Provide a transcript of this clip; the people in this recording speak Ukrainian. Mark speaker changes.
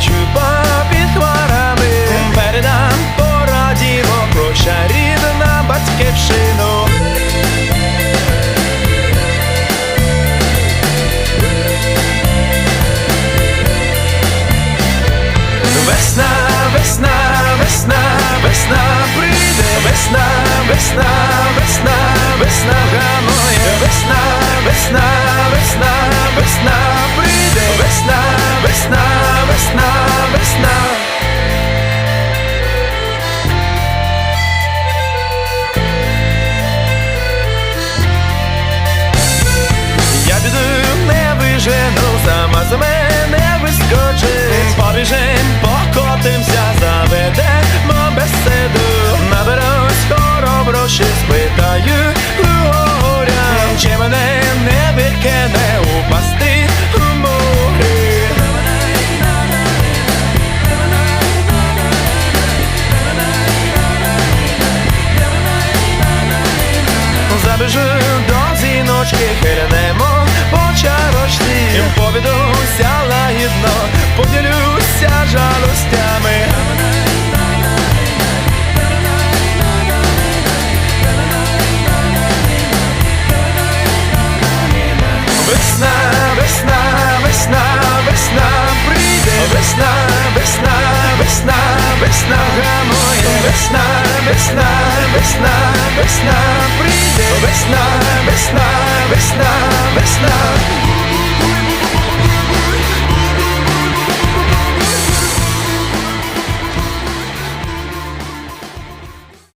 Speaker 1: чуба під хмарами Перед нам порадімо, прощай рідна батьківщину. Весна, весна, весна, весна прийде, весна, весна, весна, весна, весна, весна, весна, весна, весна. Забіжу до дзвіночки, хилянемо по чарочці Повідуся лагідно, поділюся жалостями. Весна, весна, весна, весна прийде, весна, весна моя, весна, весна, весна, весна прийде, весна, весна, весна,